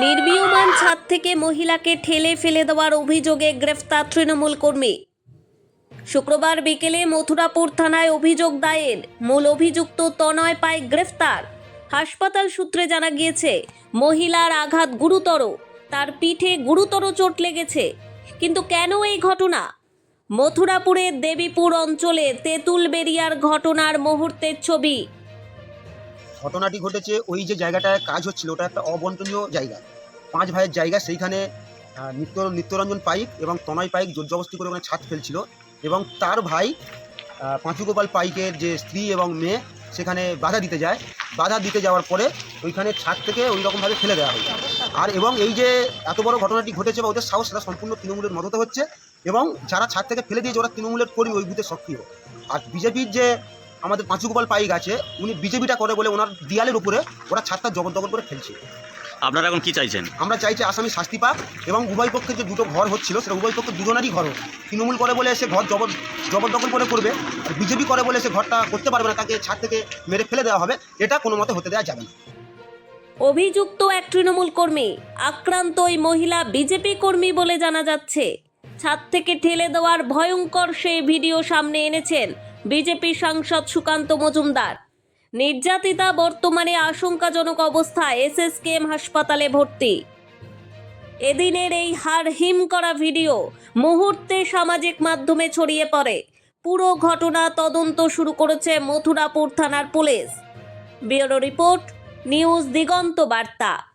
নির্মীয়মান ছাদ থেকে মহিলাকে ঠেলে ফেলে দেওয়ার অভিযোগে গ্রেফতার তৃণমূল কর্মী। শুক্রবার বিকেলে মথুরাপুর থানায় অভিযোগ দায়ের। মূল অভিযুক্ত তনয় পায় গ্রেফতার। হাসপাতাল সূত্রে জানা গিয়েছে, মহিলার আঘাত গুরুতর। তার পিঠে গুরুতর চোট লেগেছে। কিন্তু কেন এই ঘটনা? মথুরাপুরের দেবীপুর অঞ্চলে তেঁতুল বেরিয়ার ঘটনার মুহূর্তের ছবি। ঘটনাটি ঘটেছে ওই যে জায়গাটায় কাজ হচ্ছিল, ওটা একটা অবন্টনীয় জায়গা। পাঁচ ভাইয়ের জায়গা, সেইখানে নিত্য, নিত্যরঞ্জন পাইক এবং তনয় পাইক জোরজবস্তি করে ওখানে ছাদ ফেলছিল এবং তার ভাই পাঁচুগোপাল পাইকের যে স্ত্রী এবং মেয়ে, সেখানে বাধা দিতে যায়। বাধা দিতে যাওয়ার পরে ওইখানে ছাদ থেকে ওই রকমভাবে ফেলে দেওয়া হয়। আর এবং এই যে এত বড় ঘটনাটি ঘটেছে বা ওদের সাহস, সেটা সম্পূর্ণ তৃণমূলের মদতে হচ্ছে এবং যারা ছাদ থেকে ফেলে দিয়েছে, ওরা তৃণমূলের কর্মী, ওই বুথে সক্রিয়। আর বিজেপির যে আমাদের পাঁচু গোপাল পাইক আছে উনি বিজেপিটা করে বলে ওনার দিয়ালের উপরে ওরা ছাদটা জবরদখল করে ফেলছে। আপনারা এখন কি চাইছেন? আমরা চাইছি আসামি শাস্তি পাক এবং উভয় পক্ষের যে দুটো ঘর হচ্ছিল সেটা উভয় পক্ষের দুজনেরই ঘর হোক। তৃণমূল করে বলে সে ঘর জবর জবরদখল করে করবে আর বিজেপি করে বলে সে ঘরটা করতে পারবে না তাকে ছাদ থেকে মেরে ফেলে দেওয়া হবে এটা কোনো মতে হতে দেওয়া যাবে না। অভিযুক্ত এক তৃণমূল কর্মী আক্রান্ত ওই মহিলা বিজেপি কর্মী বলে জানা যাচ্ছে। ছাদ থেকে ঠেলে দেওয়ার ভয়ঙ্কর সেই ভিডিও সামনে এনেছেন বিজেপি সাংসদ সুকান্ত মজুমদার। নির্যাতিতা বর্তমানে আশঙ্কাজনক অবস্থায় এসএসকেএম হাসপাতালে ভর্তি। এদিনের এই হার হিম করা ভিডিও মুহূর্তে সামাজিক মাধ্যমে ছড়িয়ে পড়ে। পুরো ঘটনা তদন্ত শুরু করেছে মথুরাপুর থানার police. Bureau report, news Diganta Barta.